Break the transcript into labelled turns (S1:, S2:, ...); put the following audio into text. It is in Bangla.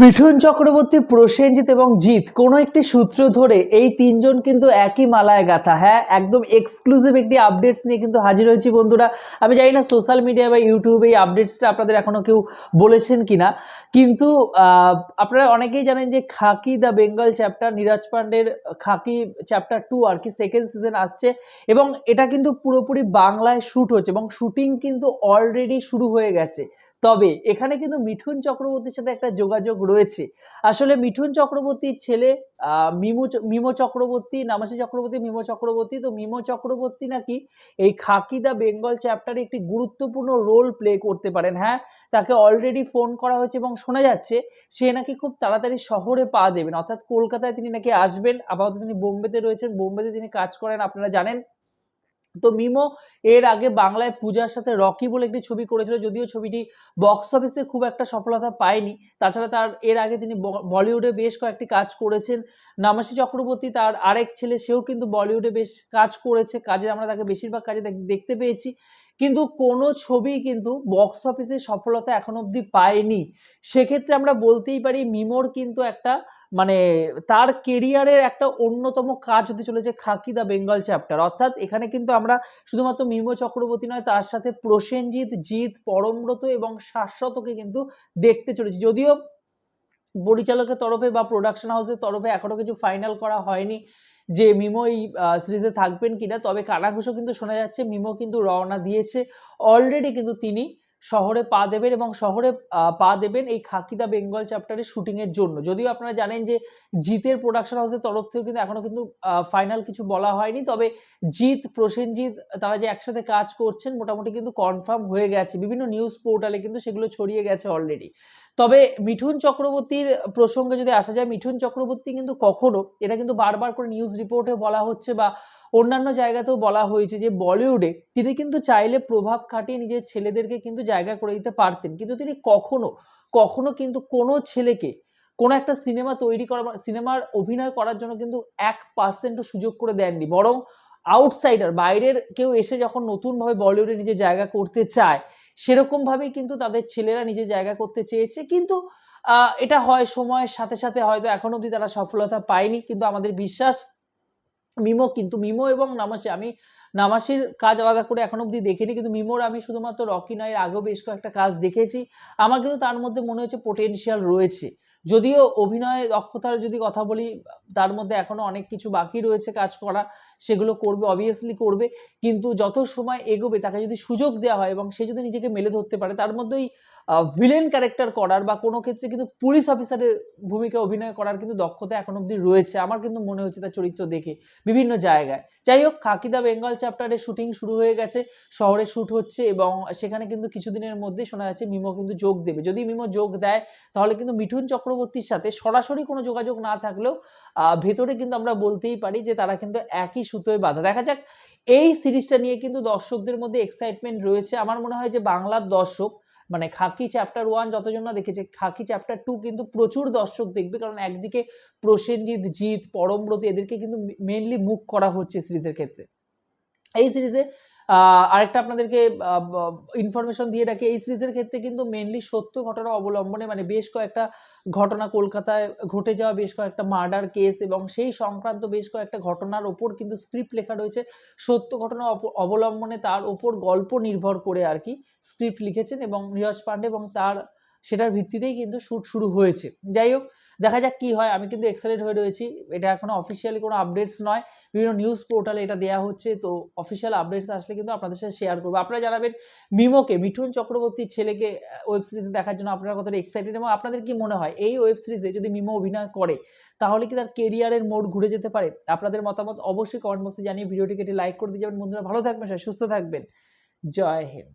S1: মিঠুন চক্রবর্তী, প্রসেনজিৎ এবং জিৎ, কোনো একটি সূত্র ধরে এই তিনজন কিন্তু একই মালায় গাথা। হ্যাঁ একদম এক্সক্লুসিভ একটি আপডেটস নিয়ে কিন্তু হাজির হয়েছি বন্ধুরা। আমি জানি না সোশ্যাল মিডিয়া বা ইউটিউবে এই আপডেটসটা আপনাদের এখনও কেউ বলেছেন কিনা। কিন্তু আপনারা অনেকেই জানেন যে Khakee the Bengal chapter Neeraj পান্ডের Khakee chapter two আর কি সেকেন্ড সিজন আসছে এবং এটা কিন্তু পুরোপুরি বাংলায় শ্যুট হচ্ছে এবং শুটিং কিন্তু অলরেডি শুরু হয়ে গেছে। তবে এখানে কিন্তু মিঠুন চক্রবর্তীর সাথে একটা যোগাযোগ রয়েছে। আসলে মিঠুন চক্রবর্তীর ছেলে মিমু মিমো চক্রবর্তী নামাসি চক্রবর্তী, মিমো চক্রবর্তী, তো মিমো চক্রবর্তী নাকি এই খাকি দা বেঙ্গল চ্যাপ্টারে একটি গুরুত্বপূর্ণ রোল প্লে করতে পারেন। হ্যাঁ তাকে অলরেডি ফোন করা হয়েছে এবং শোনা যাচ্ছে, সে নাকি খুব তাড়াতাড়ি শহরে পা দেবেন। অর্থাৎ কলকাতায় তিনি নাকি আসবেন, আপাতত তিনি বোম্বেতে রয়েছেন, বোম্বেতে তিনি কাজ করেন, আপনারা জানেন। তো মিমো এর আগে বাংলায় পূজার সাথে রকি বলে একটি ছবি করেছিল, যদিও ছবিটি বক্স অফিসে খুব একটা সফলতা পায়নি। তাছাড়া তার, এর আগে তিনি বলিউডে বেশ কয়েকটি কাজ করেছেন। নামাসি চক্রবর্তী তার আরেক ছেলে, সেও কিন্তু বলিউডে বেশ কাজ করেছে কাজে আমরা তাকে বেশিরভাগ কাজে দেখ- দেখতে পেয়েছি। কিন্তু কোনো ছবি কিন্তু বক্স অফিসে সফলতা এখন অবধি পায়নি। সেক্ষেত্রে আমরা বলতেই পারি, মিমোর কিন্তু একটা মানে তার কেরিয়ারের একটা অন্যতম কাজ হতে চলেছে খাকি দা বেঙ্গল চ্যাপ্টার অর্থাৎ এখানে কিন্তু আমরা শুধুমাত্র মিমো চক্রবর্তী নয়, তার সাথে প্রসেনজিৎ, জিৎ, পরমব্রত এবং শাশ্বতকে কিন্তু দেখতে চলেছি। যদিও পরিচালকের তরফে বা প্রোডাকশন হাউসের তরফে এখনও কিছু ফাইনাল করা হয়নি যে মিমো এই সিরিজে থাকবেন কিনা, তবে কানাঘুষো কিন্তু শোনা যাচ্ছে মিমো কিন্তু রওনা দিয়েছে। অলরেডি কিন্তু তিনি শহরে পা দেবেন এবং শহরে পা দেবেন এই খাকিদা বেঙ্গল চ্যাপ্টারের শুটিংয়ের জন্য। যদিও আপনারা জানেন যে জিতের প্রোডাকশন হাউসের তরফ থেকে কিন্তু এখনও কিন্তু ফাইনাল কিছু বলা হয়নি। তবে জিৎ, প্রসেনজিৎ, তারা যে একসাথে কাজ করছেন, মোটামুটি কিন্তু কনফার্ম হয়ে গেছে। বিভিন্ন নিউজ পোর্টালে কিন্তু সেগুলো ছড়িয়ে গেছে অলরেডি তবে মিঠুন চক্রবর্তীর প্রসঙ্গে যদি আসা যায়, মিঠুন চক্রবর্তী কিন্তু কখনো, এটা কিন্তু বারবার করে নিউজ রিপোর্টে বলা হচ্ছে বা অন্যান্য জায়গাতেও বলা হয়েছে যে বলিউডে তিনি কিন্তু চাইলে প্রভাব খাটিয়ে নিজের ছেলেদেরকে কিন্তু জায়গা করে দিতে পারতেন। কিন্তু তিনি কখনো কখনো কিন্তু কোনো ছেলেকে কোনো একটা সিনেমা তৈরি করা সিনেমার অভিনয় করার জন্য কিন্তু এক পার্সেন্টও সুযোগ করে দেননি। বরং আউটসাইডার বাইরের কেউ এসে যখন নতুনভাবে বলিউডে নিজের জায়গা করতে চায় সেরকম ভাবেই কিন্তু তাদের ছেলেরা নিজের জায়গা করতে চেয়েছে। কিন্তু এটা হয় সময়ের সাথে সাথে হয়তো এখন অবধি তারা সফলতা পায়নি। কিন্তু আমাদের বিশ্বাস, মিমো কিন্তু, মিমো এবং নামাসি আমি নামাসির কাজ আলাদা করে এখন অবধি দেখিনি। কিন্তু মিমোর আমি শুধুমাত্র রকি নয়ের আগেও বেশ কয়েকটা কাজ দেখেছি। আমার কিন্তু তার মধ্যে মনে হচ্ছে পোটেনশিয়াল রয়েছে। যদিও অভিনয় দক্ষতার যদি কথা বলি, তার মধ্যে এখনও অনেক কিছু বাকি রয়েছে কাজ করা, সেগুলো করবে অবভিয়াসলি করবে, কিন্তু যত সময় এগোবে, তাকে যদি সুযোগ দেওয়া হয় এবং সে যদি নিজেকে মেলে ধরতে পারে, তার মধ্যে ওই ভিলেন ক্যারেক্টার করার বা কোনো ক্ষেত্রে কিন্তু পুলিশ অফিসারের ভূমিকা অভিনয় করার কিন্তু দক্ষতা এখন অবধি রয়েছে। আমার কিন্তু মনে হচ্ছে তার চরিত্র দেখে বিভিন্ন জায়গায়। যাই হোক, খাকিদা বেঙ্গল চ্যাপ্টারের শুটিং শুরু হয়ে গেছে, শহরে শুট হচ্ছে এবং সেখানে কিন্তু কিছুদিনের মধ্যে শোনা যাচ্ছে মিমো কিন্তু যোগ দেবে। যদি মিমো যোগ দেয়, তাহলে কিন্তু মিঠুন চক্রবর্তীর সাথে সরাসরি কোনো যোগাযোগ না থাকলেও ভেতরে কিন্তু আমরা বলতেই পারি যে তারা কিন্তু একই সুতোয় বাঁধা। দেখা যাক, এই সিরিজটা নিয়ে কিন্তু দর্শকদের মধ্যে এক্সাইটমেন্ট রয়েছে। আমার মনে হয় যে বাংলার দর্শক মানে খাকি চ্যাপ্টার ওয়ান যতজন না দেখেছে, খাকি চ্যাপ্টার টু কিন্তু প্রচুর দর্শক দেখবে। কারণ একদিকে প্রসেনজিৎ, জিৎ, পরমব্রত এদেরকে কিন্তু মেনলি মুখ করা হচ্ছে সিরিজের ক্ষেত্রে। এই সিরিজে আরেকটা আপনাদেরকে ইনফরমেশন দিয়ে রাখি, এই সিরিজের ক্ষেত্রে কিন্তু মেনলি সত্য ঘটনা অবলম্বনে মানে বেশ কয়েকটা ঘটনা কলকাতায় ঘটে যাওয়া, বেশ কয়েকটা মার্ডার কেস এবং সেই সংক্রান্ত বেশ কয়েকটা ঘটনার ওপর কিন্তু স্ক্রিপ্ট লেখা রয়েছে। সত্য ঘটনা অবলম্বনে তার ওপর গল্প নির্ভর করে আর কি স্ক্রিপ্ট লিখেছেন এবং নীরজ পান্ডে এবং তার, সেটার ভিত্তিতেই কিন্তু শুট শুরু হয়েছে। যাই হোক, দেখা যাক কি হয়, আমি কিন্তু এক্সাইটেড হয়ে রয়েছি। এটা এখনও অফিসিয়ালি কোনো আপডেটস নয়। বিভিন্ন নিউজ পোর্টালে এটা দেওয়া হচ্ছে, তো অফিসিয়াল আপডেটস আসলে কিন্তু আপনাদের সাথে শেয়ার করব। আপনারা জানাবেন মিমোকে, মিঠুন চক্রবর্তীর ছেলেকে ওয়েব সিরিজে দেখার জন্য আপনারা কতটা এক্সাইটেড এবং আপনাদের কি মনে হয়? এই ওয়েব সিরিজে যদি মিমো অভিনয় করে, তাহলে কি তার কেরিয়ারের মোড় ঘুরে যেতে পারে? আপনাদের মতামত অবশ্যই কমেন্ট বক্সে জানিয়ে ভিডিওটিকে লাইক করে দিয়ে যাবেন। বন্ধুরা, ভালো থাকবেন সুস্থ থাকবেন। জয় হিন্দ।